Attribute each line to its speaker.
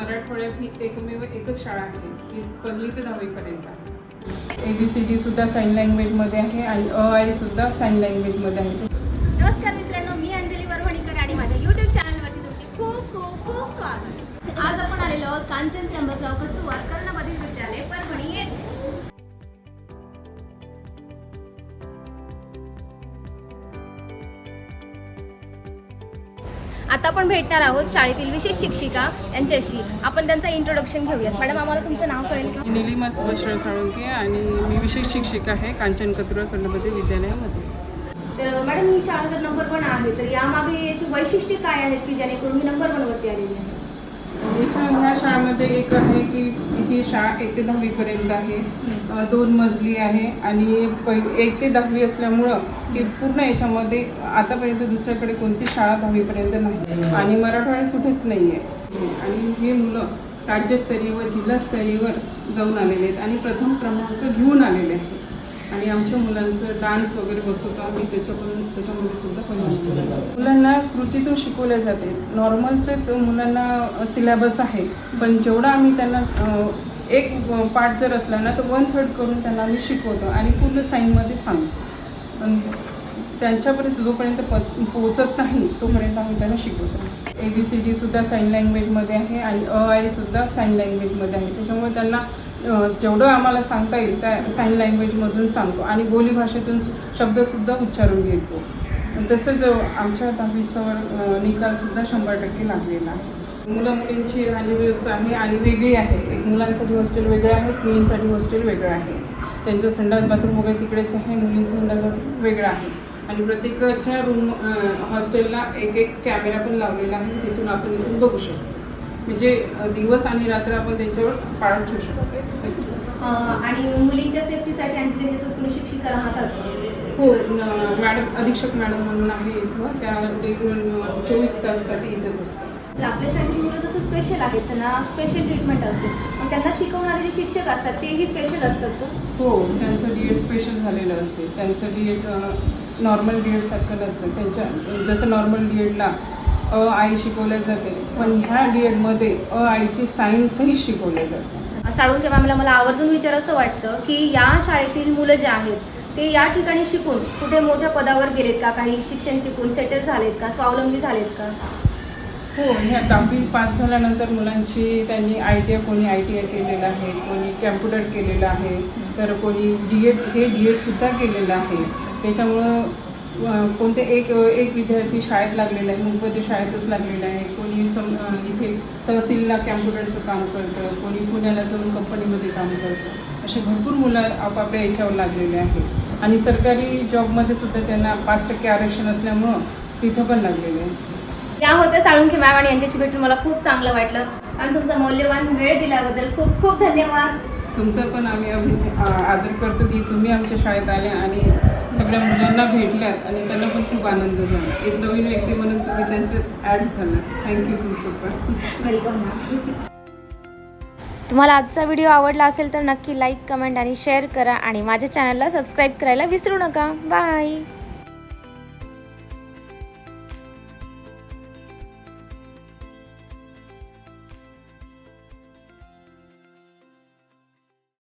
Speaker 1: मराठवाड्यात ही एकमेव एकच शाळा आहे. ती पहिली ते दहावीपर्यंत ए बी सी डी सुद्धा साईन लँग्वेजमध्ये आहे आणि अ आय सुद्धा साईन लँग्वेजमध्ये आहे.
Speaker 2: नमस्कार मित्रांनो मी अंजली वरवणीकर आणि माझ्या युट्यूब चॅनलवरती तुमचे खूप खूप खूप स्वागत. आज आपण आलेलो आहोत कांचन त्र्यंबकराव कस्तुवार कर्णमधील विद्यालय परभणी येथे. आता आपण भेटणार आहोत शाळेतील विशेष शिक्षिका यांच्याशी. आपण त्यांचं इंट्रोडक्शन घेऊयात. मॅडम आम्हाला तुमचं नाव कळेल का?
Speaker 1: मी निलिमा सुभाषराव साळुंके आणि मी विशेष शिक्षिका आहे कांचन कत्रुळ कर्णपती विद्यालयामध्ये.
Speaker 2: तर मॅडम ही शाळा नंबर वन आहे. तर यामागे याची वैशिष्ट्ये काय आहेत की जेणेकरून ही नंबर वन वरती
Speaker 1: ह्या शाळेमध्ये एक आहे की ही शाळा एक ते दहावीपर्यंत आहे. दोन मजली आहे आणि पै एक ते दहावी असल्यामुळं की पूर्ण याच्यामध्ये आतापर्यंत दुसऱ्याकडे कोणती शाळा दहावीपर्यंत नाही. आणि मराठवाड्यात कुठेच नाही आहे आणि हे मुलं राज्यस्तरीय व जिल्हास्तरीयवर जाऊन आलेले आहेत आणि प्रथम क्रमांक घेऊन आलेले आहेत. आणि आमच्या मुलांचं डान्स वगैरे बसवतो आम्ही त्याच्याकडून त्याच्यामध्ये सुद्धा पण मुलांना कृतीतून शिकवल्या जाते. नॉर्मलचेच मुलांना सिलेबस आहे. पण जेवढा आम्ही त्यांना एक पार्ट जर असला ना तर वन थर्ड करून त्यांना आम्ही शिकवतो आणि पूर्ण साईनमध्ये सांगतो. पण त्यांच्यापर्यंत जोपर्यंत पच पोचत नाही तोपर्यंत आम्ही त्यांना शिकवतो. ए बी सी डी सुद्धा साईन लँग्वेजमध्ये आहे आणि अ आय सुद्धा साईन लँग्वेजमध्ये आहे. त्याच्यामुळे त्यांना जेवढं आम्हाला सांगता येईल त्या साईन लँग्वेजमधून सांगतो. आणि बोलीभाषेतून शब्दसुद्धा उच्चारून घेतो. तसंच आमच्या दहावीचा निकालसुद्धा शंभर टक्के लागलेला आहे. मुलं मुलींची राहणी व्यवस्था आहे आणि वेगळी आहे. एक मुलांसाठी हॉस्टेल वेगळं आहे मुलींसाठी हॉस्टेल वेगळं आहे. त्यांचं संडास बाथरूम वगैरे तिकडेच आहे मुलींचं संडास बाथरूम वेगळं आहे. आणि प्रत्येकाच्या रूम हॉस्टेलला एक एक कॅमेरा पण लावलेला आहे तिथून आपण इथून बघू शकतो. म्हणजे दिवस आणि रात्र आपण त्यांच्यावर पाळत ठेवू शकतो.
Speaker 2: आणि मुलींच्या सेफ्टीसाठी आणखी त्यांच्यासोबत कोणी शिक्षिका राहतात
Speaker 1: हो मॅडम अधीक्षक मॅडम म्हणून आहे इथं. त्या चोवीस ताससाठी इथेच असतात.
Speaker 2: तर आपल्या शाळेतील मुलं जसं स्पेशल आहेत त्यांना स्पेशल ट्रीटमेंट असते. पण त्यांना शिकवणारे जे शिक्षक असतात तेही स्पेशल असतात
Speaker 1: हो त्यांचं डी एड स्पेशल झालेलं असते. त्यांचं डी एड नॉर्मल डी एडसारखं नसतं. त्यांच्या जसं नॉर्मल डी एडला अ आई शिकवल्या जाते. पण ह्या डी एडमध्ये अ आईची सायन्सही शिकवल्या जाते.
Speaker 2: साळुंके मॅमला मला आवर्जून विचारावं वाटतं की या शाळेतील मुलं जे आहेत ते या ठिकाणी शिकून कुठे मोठ्या पदावर गेलेत का? काही शिक्षण शिकून सेटल झालेत का? स्वावलंबी झालेत का?
Speaker 1: हो ह्या दहावी पास झाल्यानंतर मुलांची त्यांनी आय टी आय कोणी आय टी आय केलेलं आहे कोणी कॅम्प्युटर केलेलं आहे तर कोणी डी एड हे डी एडसुद्धा केलेलं आहे. त्याच्यामुळं कोणते एक एक विद्यार्थी शाळेत लागलेला आहे मुंबईच्या शाळेतच लागलेला आहे. कोणी सम इथे तहसीलला कॅम्प्युटरचं काम करतं कोणी पुण्याला जाऊन कंपनीमध्ये काम करतं. असे भरपूर मुलं आपापल्या याच्यावर लागलेले आहेत. आणि सरकारी जॉबमध्ये सुद्धा त्यांना पाच टक्के आरक्षण असल्यामुळं तिथं पण लागलेले आहे
Speaker 2: या होत्या साळुंखे मॅम आणि यांच्याशी भेटून मला खूप चांगलं वाटलं. आणि तुमचा मौल्यवान वेळ दिल्याबद्दल खूप खूप धन्यवाद.
Speaker 1: तुमचा पण आम्ही अभि आ- आदर करतो की तुम्ही आमच्या शाळेत आल्या आणि सगळ्या मुलांना भेटल्यात आणि त्यांना पण खूप आनंद झाला. एक नवीन व्यक्ती म्हणून तुम्ही त्यांचं ॲड झालं. थँक्यू तुमचं पण.
Speaker 2: वेलकम मॅम
Speaker 3: तुम्हाला आजचा व्हिडिओ आवडला असेल तर नक्की लाईक कमेंट आणि शेअर करा आणि माझ्या चॅनलला सबस्क्राईब करायला विसरू नका. बाय